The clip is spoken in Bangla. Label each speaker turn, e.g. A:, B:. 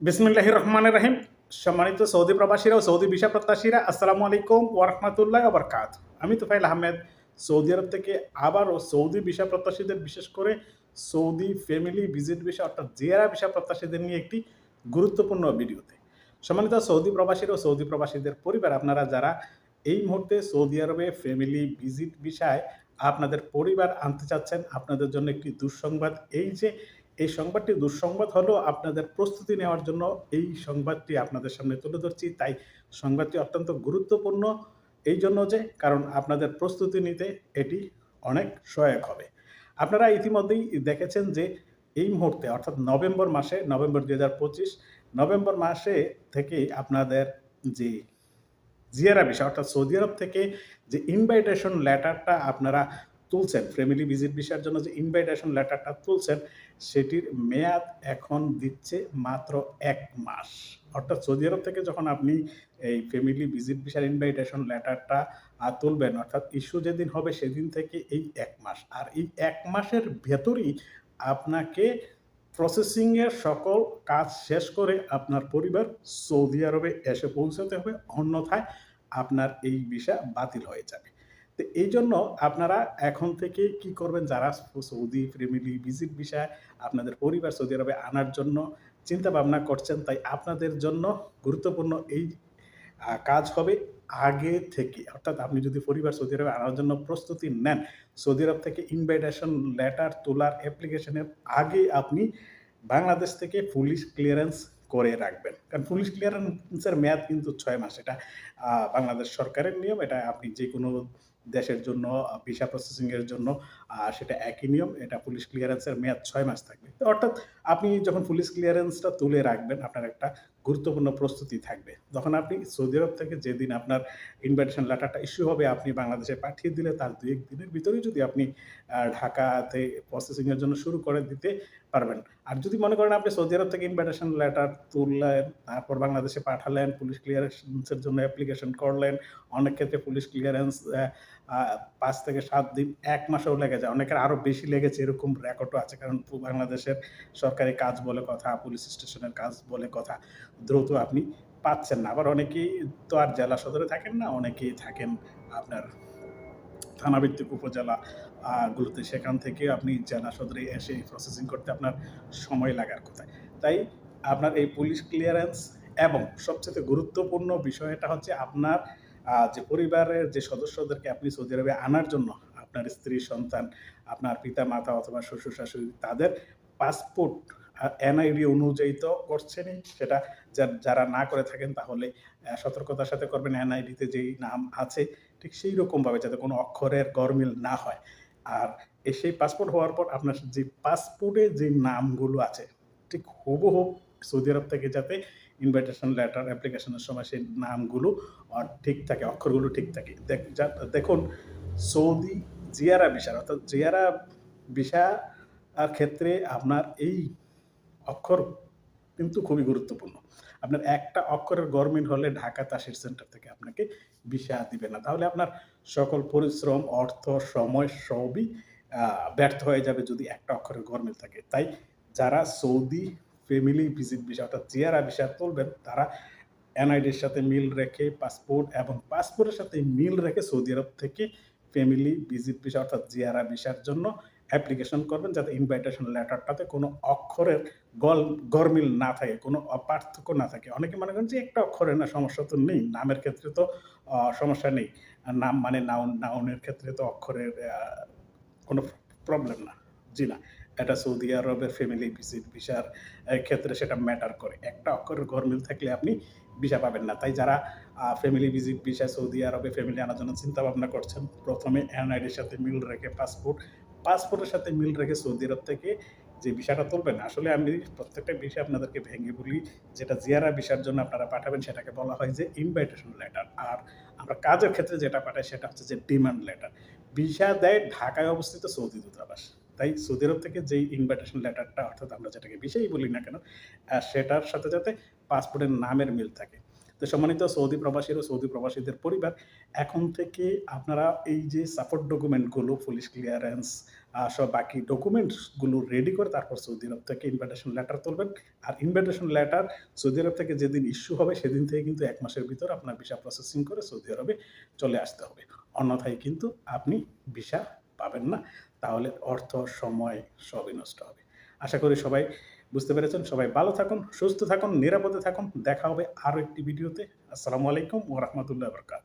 A: বিসমিল্লাহ রহমান রাহিম সম্মানিত সৌদি প্রবাসীরা ও সৌদি ভিসা প্রত্যাশীরা, আসসালামু আলাইকুম ওরহমতুল্লাহ বরকাত আমি তুফাইল আহমেদ, সৌদি আরব থেকে আবারও সৌদি ভিসা প্রত্যাশীদের, বিশেষ করে সৌদি ফ্যামিলি ভিজিট ভিসা অর্থাৎ জিয়ারা ভিসা প্রত্যাশীদের নিয়ে একটি গুরুত্বপূর্ণ ভিডিওতে। সম্মানিত সৌদি প্রবাসীরা ও সৌদি প্রবাসীদের পরিবার, আপনারা যারা এই মুহূর্তে সৌদি আরবে ফ্যামিলি ভিজিট ভিসায় আপনাদের পরিবার আনতে চাচ্ছেন, আপনাদের জন্য একটি দুঃসংবাদ এই যে এই সংবাদটি দুঃসংবাদ হলো, আপনাদের প্রস্তুতি নেওয়ার জন্য এই সংবাদটি আপনাদের সামনে তুলে ধরছি। তাই সংবাদটি অত্যন্ত গুরুত্বপূর্ণ এই জন্য যে, কারণ আপনাদের প্রস্তুতি নিতে এটি অনেক সহায়ক হবে। আপনারা ইতিমধ্যেই দেখেছেন যে, এই মুহূর্তে, অর্থাৎ নভেম্বর মাসে, নভেম্বর দু হাজার পঁচিশ, নভেম্বর মাসে থেকে আপনাদের যে জিয়ারা ভিসা অর্থাৎ সৌদি আরব থেকে যে ইনভাইটেশন লেটারটা আপনারা তুলছেন ফ্যামিলি ভিজিট ভিসার জন্য যে ইনভাইটেশন লেটারটা তুলছেন, সেটির মেয়াদ এখন দিচ্ছে মাত্র এক মাস। অর্থাৎ সৌদি আরব থেকে যখন আপনি এই ফ্যামিলি ভিজিট ভিসার ইনভাইটেশন লেটারটা তুলবেন, অর্থাৎ ইস্যু যেদিন হবে সেদিন থেকে এই এক মাস। আর এই এক মাসের ভেতরই আপনাকে প্রসেসিংয়ের সকল কাজ শেষ করে আপনার পরিবার সৌদি আরবে এসে পৌঁছাতে হবে। অন্যথায় আপনার এই ভিসা বাতিল হয়ে যাবে। তো এই জন্য আপনারা এখন থেকে কি করবেন? যারা সৌদি ফ্যামিলি ভিজিট ভিসায় আপনাদের পরিবার সৌদি আরবে আনার জন্য চিন্তা ভাবনা করছেন, তাই আপনাদের জন্য গুরুত্বপূর্ণ এই কাজ হবে আগে থেকে। অর্থাৎ আপনি যদি পরিবার সৌদি আরবে আনার জন্য প্রস্তুতি নেন, সৌদি আরব থেকে ইনভাইটেশন লেটার তোলার অ্যাপ্লিকেশনের আগে আপনি বাংলাদেশ থেকে পুলিশ ক্লিয়ারেন্স করে রাখবেন। কারণ পুলিশ ক্লিয়ারেন্সের মেয়াদ কিন্তু ছয় মাস। এটা বাংলাদেশ সরকারের নিয়ম। এটা আপনি যে কোনো দেশের জন্য, ভিসা প্রসেসিংয়ের জন্য সেটা একই নিয়ম, এটা পুলিশ ক্লিয়ারেন্সের মেয়াদ ছয় মাস থাকবে। অর্থাৎ আপনি যখন পুলিশ ক্লিয়ারেন্সটা তুলে রাখবেন, আপনার একটা গুরুত্বপূর্ণ প্রস্তুতি থাকবে। যখন আপনি সৌদি আরব থেকে যেদিন আপনার ইনভাইটেশন লেটারটা ইস্যু হবে, আপনি বাংলাদেশে পাঠিয়ে দিলে, তার দু এক দিনের যদি আপনি ঢাকাতে প্রসেসিংয়ের জন্য শুরু করে দিতে পারবেন। আর যদি মনে করেন আপনি সৌদি আরব থেকে ইনভাইটেশন লেটার তুললেন, তারপর বাংলাদেশে পাঠালেন পুলিশ ক্লিয়ারেন্সের জন্য অ্যাপ্লিকেশন করলেন, অনেক ক্ষেত্রে পুলিশ ক্লিয়ারেন্স পাঁচ থেকে সাত দিন, এক মাসেও লেগে যায়। অনেকের আরও বেশি লেগেছে, এরকম রেকর্ডও আছে। কারণ বাংলাদেশের সরকারি কাজ বলে কথা পুলিশ স্টেশনের কাজ বলে কথা, দ্রুত আপনি পাচ্ছেন না। আবার অনেকেই তো আর জেলা সদরে থাকেন না, অনেকেই থাকেন আপনার থানাভিত্তিক উপজেলা গুলোতে সেখান থেকে আপনি জেলা সদরে এসে প্রসেসিং করতে আপনার সময় লাগার কথা তাই আপনার এই পুলিশ ক্লিয়ারেন্স এবং সবচেয়ে গুরুত্বপূর্ণ বিষয়টা হচ্ছে আপনার যে পরিবারের যে সদস্যদেরকে আপনি সৌদি আরবে আনার জন্য আপনার স্ত্রী, সন্তান, আপনার পিতা মাতা অথবা শ্বশুর শাশুড়ি তাদের পাসপোর্ট এনআইডি অনুযায়ী তো করছেনই সেটা যারা না করে থাকেন তাহলে সতর্কতার সাথে করবেন। এনআইডিতে যেই নাম আছে ঠিক সেই রকমভাবে যাতে কোনো অক্ষরের গরমিল না হয়। আর সেই পাসপোর্ট হওয়ার পর আপনার যে পাসপোর্টে যে নামগুলো আছে, ঠিক হুবহু সৌদি আরব থেকে যাতে ইনভাইটেশন লেটার অ্যাপ্লিকেশনের সময় সেই নামগুলো ঠিক থাকে, অক্ষরগুলো ঠিক থাকে। দেখুন, সৌদি জিয়ারা ভিসা অর্থাৎ জিয়ারা ভিসা ক্ষেত্রে আপনার এই অক্ষর কিন্তু খুবই গুরুত্বপূর্ণ। আপনার একটা অক্ষরের গভর্নমেন্ট হলে ঢাকা তাসির সেন্টার থেকে আপনাকে ভিসা দিবে না। তাহলে আপনার সকল পরিশ্রম, অর্থ, সময় সবই ব্যর্থ হয়ে যাবে যদি একটা অক্ষরের গভর্নমেন্ট থাকে। তাই যারা সৌদি ফ্যামিলি ভিজিট ভিসা অর্থাৎ জিয়ারা ভিসা তুলবেন, তারা এনআইডির সাথে মিল রেখে পাসপোর্ট এবং পাসপোর্টের সাথে মিল রেখে সৌদি আরব থেকে ফ্যামিলি ভিজিট ভিসা অর্থাৎ জিয়ারা ভিসার জন্য অ্যাপ্লিকেশন করবেন যাতে ইনভাইটেশন লেটারটাতে কোনো অক্ষরের গল, গরমিল না থাকে, কোনো পার্থক্য না থাকে। অনেকে মনে করেন যে একটা অক্ষরের না, সমস্যা তো নেই। নামের ক্ষেত্রে তো সমস্যা নেই। নাম মানে নাউন নাউনের ক্ষেত্রে তো অক্ষরের কোনো প্রবলেম না। জি না, এটা সৌদি আরবের ফ্যামিলি ভিজিট ভিসার ক্ষেত্রে সেটা ম্যাটার করে। একটা অক্ষরের গরমিল থাকলে আপনি ভিসা পাবেন না। তাই যারা ফ্যামিলি ভিজিট ভিসা সৌদি আরবে ফ্যামিলি আনার জন্য চিন্তা ভাবনা করছেন, প্রথমে এনআইডির সাথে মিল রেখে পাসপোর্ট পাসপোর্টের সাথে মিল রেখে সৌদি আরব থেকে যে ভিসাটা তুলবেন, আসলে আমি প্রত্যেকটা বিষয় আপনাদেরকে ভেঙে বলি, যেটা জিয়ারা ভিসার জন্য আপনারা পাঠাবেন সেটাকে বলা হয় যে ইনভাইটেশন লেটার আর আমরা কাজের ক্ষেত্রে যেটা পাঠাই সেটা হচ্ছে যে ডিমান্ড লেটার ভিসা দেয় ঢাকায় অবস্থিত সৌদি দূতাবাস। তাই সৌদি আরব থেকে যেই ইনভাইটেশন লেটারটা অর্থাৎ আমরা যেটাকে বিষয়ই বলি না কেন সেটার সাথে যাতে পাসপোর্টের নামের মিল থাকে। তো সম্মানিত সৌদি প্রবাসীর ও সৌদি প্রবাসীদের পরিবার, এখন থেকে আপনারা এই যে সাপোর্ট ডকুমেন্টগুলো পুলিশ ক্লিয়ারেন্স সব বাকি ডকুমেন্টসগুলো রেডি করে তারপর সৌদি আরব থেকে ইনভাইটেশন লেটার তুলবেন। আর ইনভাইটেশন লেটার সৌদি আরব থেকে যেদিন ইস্যু হবে, সেদিন থেকে কিন্তু এক মাসের ভিতর আপনার ভিসা প্রসেসিং করে সৌদি আরবে চলে আসতে হবে। অন্যথায় কিন্তু আপনি ভিসা পাবেন না। তাহলে অর্থ, সময় সবই নষ্ট হবে। আশা করি সবাই বুঝতে পেরেছেন। সবাই ভালো থাকুন, সুস্থ থাকুন, নিরাপদে থাকুন। দেখা হবে আরও একটি ভিডিওতে। আসসালামু আলাইকুম ও রহমতুল্লাহ বরকাত